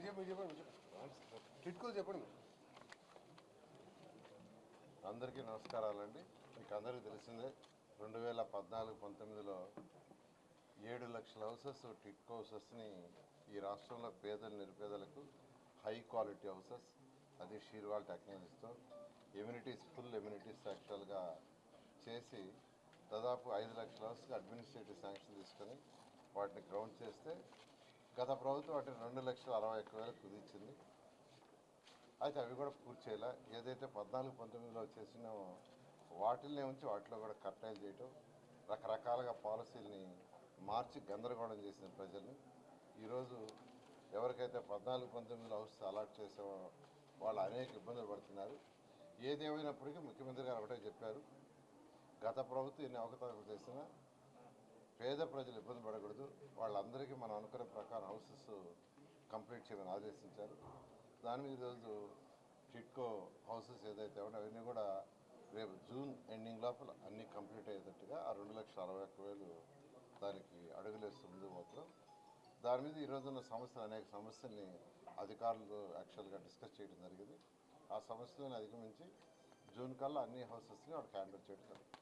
మీరు చెప్పండి చెప్పండి చెప్పండి. అందరికీ నమస్కారాలండి. మీకు అందరికీ తెలిసిందే రెండు వేల పద్నాలుగు పంతొమ్మిదిలో ఏడు లక్షల హౌసెస్ టిట్కో హౌసెస్ని ఈ రాష్ట్రంలో పేదలు నిరుపేదలకు హై క్వాలిటీ హౌసెస్ అది షీర్వాల్ టెక్నాలజీస్తో ఎమ్యూనిటీస్ ఫుల్ ఎమ్యూనిటీస్ యాక్చువల్గా చేసి దాదాపు ఐదు లక్షల హౌస్కి అడ్మినిస్ట్రేటివ్ శాంక్షన్ తీసుకొని వాటిని గ్రౌండ్ చేస్తే గత ప్రభుత్వం వాటిని రెండు లక్షల అరవై ఒక్క వేలకు కుదిర్చింది. అయితే అవి కూడా పూర్తి చేయాలి. ఏదైతే పద్నాలుగు పంతొమ్మిదిలో చేసినామో వాటిల్ని ఉంచి వాటిలో కూడా కట్టాయిలు చేయటం రకరకాలుగా పాలసీలని మార్చి గందరగోళం చేసిన ప్రజల్ని. ఈరోజు ఎవరికైతే పద్నాలుగు పంతొమ్మిదిలో హౌస్ అలాట్ చేసామో వాళ్ళు అనేక ఇబ్బందులు పడుతున్నారు. ఏదేమైనప్పటికీ ముఖ్యమంత్రి గారు ఒకటే చెప్పారు. గత ప్రభుత్వం ఎన్ని అవకతవకలు చేసినా పేద ప్రజలు ఇబ్బంది పడకూడదు. వాళ్ళందరికీ మనం అనుకునే ప్రకారం హౌసెస్ కంప్లీట్ చేయమని ఆదేశించారు. దాని మీద ఈరోజు టిట్కో హౌసెస్ ఏదైతే ఉన్నాయో అవన్నీ కూడా రేపు జూన్ ఎండింగ్ లోపల అన్నీ కంప్లీట్ అయ్యేటట్టుగా ఆ రెండు లక్షల అరవై ఒక్క వేలు దానికి అడుగులేస్తూ ముందు మొత్తం దాని మీద ఈరోజున్న సమస్యలు అనేక సమస్యల్ని అధికారులు యాక్చువల్గా డిస్కస్ చేయడం జరిగింది. ఆ సమస్యలను అధిగమించి జూన్ కల్లా అన్ని హౌసెస్ని వాడికి హ్యాండిల్ చేయడం జరుగుతుంది